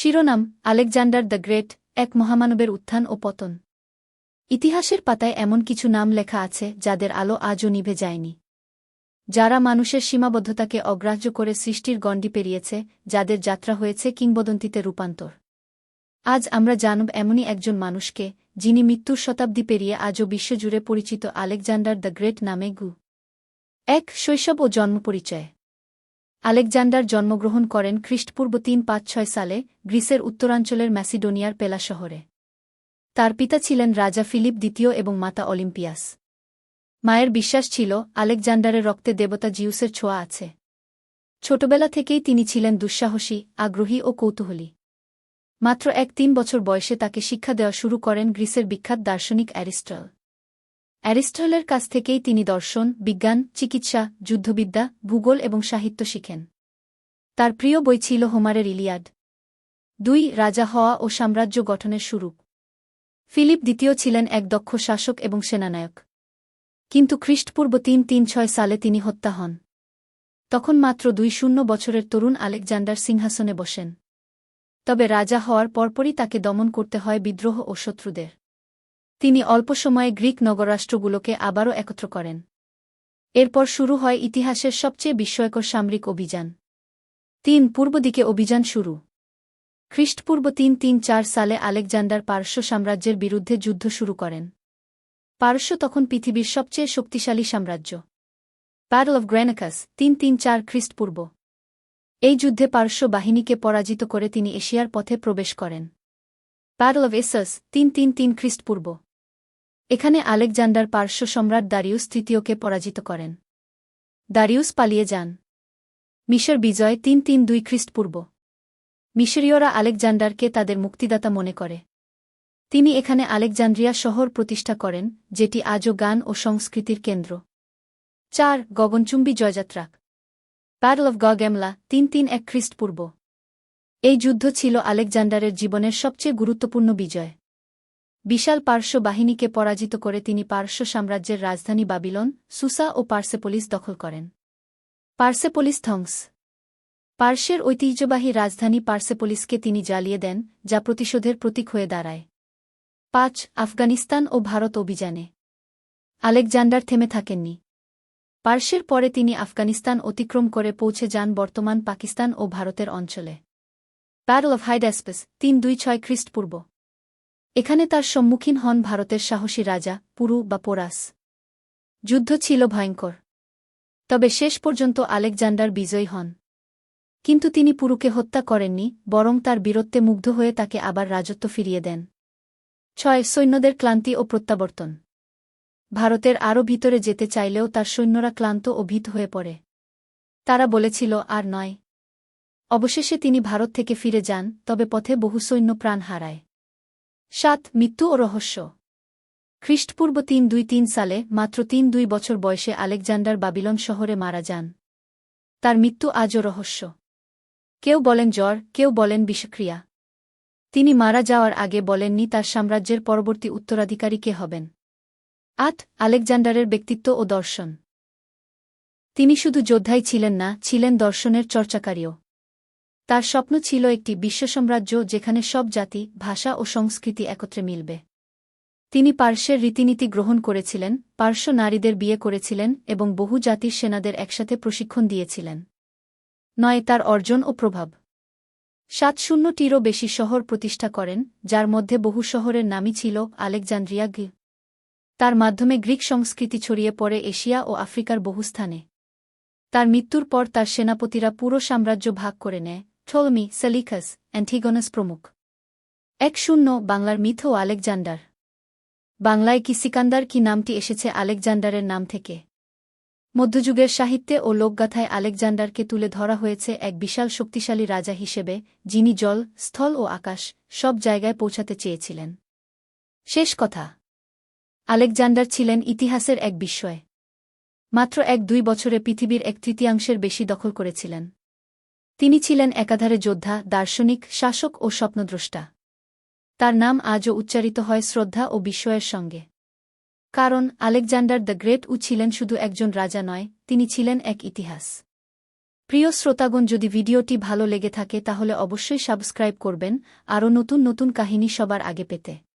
শিরোনাম, Alexander the great, এক মহামানবের উত্থান ও পতন। ইতিহাসের পাতায় এমন কিছু নাম লেখা আছে যাদের আলো আজও নিভে যায়নি। যারা মানুষের সীমাবদ্ধতাকে অগ্রাহ্য করে সৃষ্টির গণ্ডি পেরিয়েছে, যাদের যাত্রা হয়েছে কিংবদন্তিতে রূপান্তর। আজ আমরা জানব এমনই একজন মানুষকে, যিনি মৃত্যুর শতাব্দী পেরিয়ে আজও বিশ্বজুড়ে পরিচিত আলেকজান্ডার দ্য গ্রেট নামে গু। এক শৈশব ও জন্ম পরিচয়। আলেকজান্ডার জন্মগ্রহণ করেন খ্রিস্টপূর্ব তিন পাঁচ ছয় সালে গ্রিসের উত্তরাঞ্চলের ম্যাসিডোনিয়ার পেলা শহরে। তার পিতা ছিলেন রাজা ফিলিপ দ্বিতীয় এবং মাতা অলিম্পিয়াস। মায়ের বিশ্বাস ছিল, আলেকজান্ডারের রক্তে দেবতা জিউসের ছোঁয়া আছে। ছোটবেলা থেকেই তিনি ছিলেন দুঃসাহসী, আগ্রহী ও কৌতূহলী। মাত্র এক তিন বছর বয়সে তাকে শিক্ষা দেওয়া শুরু করেন গ্রিসের বিখ্যাত দার্শনিক অ্যারিস্টল। অ্যারিস্টলের কাছ থেকেই তিনি দর্শন, বিজ্ঞান, চিকিৎসা, যুদ্ধবিদ্যা, ভূগোল এবং সাহিত্য শিখেন। তার প্রিয় বই ছিল হোমারের ইলিয়াড। দুই রাজা হওয়া ও সাম্রাজ্য গঠনের শুরু। ফিলিপ দ্বিতীয় ছিলেন এক দক্ষ শাসক এবং সেনানায়ক। কিন্তু খ্রিস্টপূর্ব তিন তিন ছয় সালে তিনি হত্যা হন। তখন মাত্র দুই শূন্য বছরের তরুণ আলেকজান্ডার সিংহাসনে বসেন। তবে রাজা হওয়ার পরপরই তাকে দমন করতে হয় বিদ্রোহ ও শত্রুদের। তিনি অল্প সময়ে গ্রিক নগরাষ্ট্রগুলোকে আবারও একত্র করেন। এরপর শুরু হয় ইতিহাসের সবচেয়ে বিস্ময়কর সামরিক অভিযান। তিন পূর্ব দিকে অভিযান শুরু। খ্রিস্টপূর্ব তিন তিন চার সালে আলেকজান্ডার পারস্য সাম্রাজ্যের বিরুদ্ধে যুদ্ধ শুরু করেন। পারস্য তখন পৃথিবীর সবচেয়ে শক্তিশালী সাম্রাজ্য। প্যারল অফ গ্রেনাকাস তিন তিন চার খ্রিস্টপূর্ব। এই যুদ্ধে পারস্য বাহিনীকে পরাজিত করে তিনি এশিয়ার পথে প্রবেশ করেন। প্যারল অব এসাস তিন তিন তিন খ্রিস্টপূর্ব। এখানে আলেকজান্ডার পার্শ্ব সম্রাট দারিউস তৃতীয়কে পরাজিত করেন। দারিউস পালিয়ে যান। মিশর বিজয় তিন তিন দুই খ্রিস্টপূর্ব। মিশরীয়রা আলেকজান্ডারকে তাদের মুক্তিদাতা মনে করে। তিনি এখানে আলেকজান্ড্রিয়া শহর প্রতিষ্ঠা করেন, যেটি আজও গান ও সংস্কৃতির কেন্দ্র। চার, গগনচুম্বী জয়যাত্রা। প্যারল অব গগেমলা তিন তিন এক খ্রিস্টপূর্ব। এই যুদ্ধ ছিল আলেকজান্ডারের জীবনের সবচেয়ে গুরুত্বপূর্ণ বিজয়। বিশাল পার্শ্ব বাহিনীকে পরাজিত করে তিনি পার্শ্ব সাম্রাজ্যের রাজধানী বাবিলন, সুসা ও পার্সেপোলিস দখল করেন। পার্সেপোলিস থংস পার্শ্বের ঐতিহ্যবাহী রাজধানী পার্সেপোলিসকে তিনি জ্বালিয়ে দেন, যা প্রতিশোধের প্রতীক হয়ে দাঁড়ায়। পাঁচ, আফগানিস্তান ও ভারত অভিযানে। আলেকজান্ডার থেমে থাকেননি। পার্শ্বের পরে তিনি আফগানিস্তান অতিক্রম করে পৌঁছে যান বর্তমান পাকিস্তান ও ভারতের অঞ্চলে। ব্যাটল অফ হাইড্যাসপেস তিন দুই ছয় খ্রিস্টপূর্ব। এখানে তার সম্মুখীন হন ভারতের সাহসী রাজা, পুরু বা পোরাস। যুদ্ধ ছিল ভয়ঙ্কর। তবে শেষ পর্যন্ত আলেকজান্ডার বিজয়ী হন। কিন্তু তিনি পুরুকে হত্যা করেননি, বরং তার বীরত্বে মুগ্ধ হয়ে তাকে আবার রাজত্ব ফিরিয়ে দেন। ছয় সৈন্যদের ক্লান্তি ও প্রত্যাবর্তন। ভারতের আরও ভিতরে যেতে চাইলেও তার সৈন্যরা ক্লান্ত ও ভীত হয়ে পড়ে। তারা বলেছিল, আর নয়। অবশেষে তিনি ভারত থেকে ফিরে যান, তবে পথে বহু সৈন্য প্রাণ হারায়। সাত, মৃত্যু ও রহস্য। খ্রিস্টপূর্ব তিন দুই তিন সালে, মাত্র তিন দুই বছর বয়সে আলেকজান্ডার বাবিলন শহরে মারা যান। তার মৃত্যু আজও রহস্য। কেউ বলেন জ্বর, কেউ বলেন বিষক্রিয়া। তিনি মারা যাওয়ার আগে বলেননি তার সাম্রাজ্যের পরবর্তী উত্তরাধিকারী কে হবেন। আট আলেকজান্ডারের ব্যক্তিত্ব ও দর্শন। তিনি শুধু যোদ্ধাই ছিলেন না, ছিলেন দর্শনের চর্চাকারীও। তার স্বপ্ন ছিল একটি বিশ্বসাম্রাজ্য যেখানে সব জাতি, ভাষা ও সংস্কৃতি একত্রে মিলবে। তিনি পার্শ্বের রীতিনীতি গ্রহণ করেছিলেন, পার্শ্ব নারীদের বিয়ে করেছিলেন এবং বহু জাতির সেনাদের একসাথে প্রশিক্ষণ দিয়েছিলেন। নয়, তার অর্জন ও প্রভাব। সাত শূন্যটিরও বেশি শহর প্রতিষ্ঠা করেন, যার মধ্যে বহু শহরের নামই ছিল আলেকজান্দ্রিয়া গি তার মাধ্যমে গ্রিক সংস্কৃতি ছড়িয়ে পড়ে এশিয়া ও আফ্রিকার বহু স্থানে। তার মৃত্যুর পর তার সেনাপতিরা পুরো সাম্রাজ্য ভাগ করে নেয় ঠোলমি সেলিখাস অ্যান্টিগনাস প্রমুখ। এক শূন্য বাংলার মিথ ও আলেকজান্ডার। বাংলায় কি সিকান্দার কি নামটি এসেছে আলেকজান্ডারের নাম থেকে? মধ্যযুগের সাহিত্যে ও লোকগাথায় আলেকজান্ডারকে তুলে ধরা হয়েছে এক বিশাল শক্তিশালী রাজা হিসেবে, যিনি জল, স্থল ও আকাশ সব জায়গায় পৌঁছাতে চেয়েছিলেন। শেষ কথা। আলেকজান্ডার ছিলেন ইতিহাসের এক বিস্ময়। মাত্র এক দুই বছরে পৃথিবীর এক তৃতীয়াংশের বেশি দখল করেছিলেন। তিনি ছিলেন একাধারে যোদ্ধা, দার্শনিক, শাসক ও স্বপ্নদ্রষ্টা। তার নাম আজও উচ্চারিত হয় শ্রদ্ধা ও বিস্ময়ের সঙ্গে। কারণ আলেকজান্ডার দ্য গ্রেট উ ছিলেন শুধু একজন রাজা নয়, তিনি ছিলেন এক ইতিহাস। প্রিয় শ্রোতাগণ, যদি ভিডিওটি ভালো লেগে থাকে, তাহলে অবশ্যই সাবস্ক্রাইব করবেন, আরও নতুন নতুন কাহিনী সবার আগে পেতে।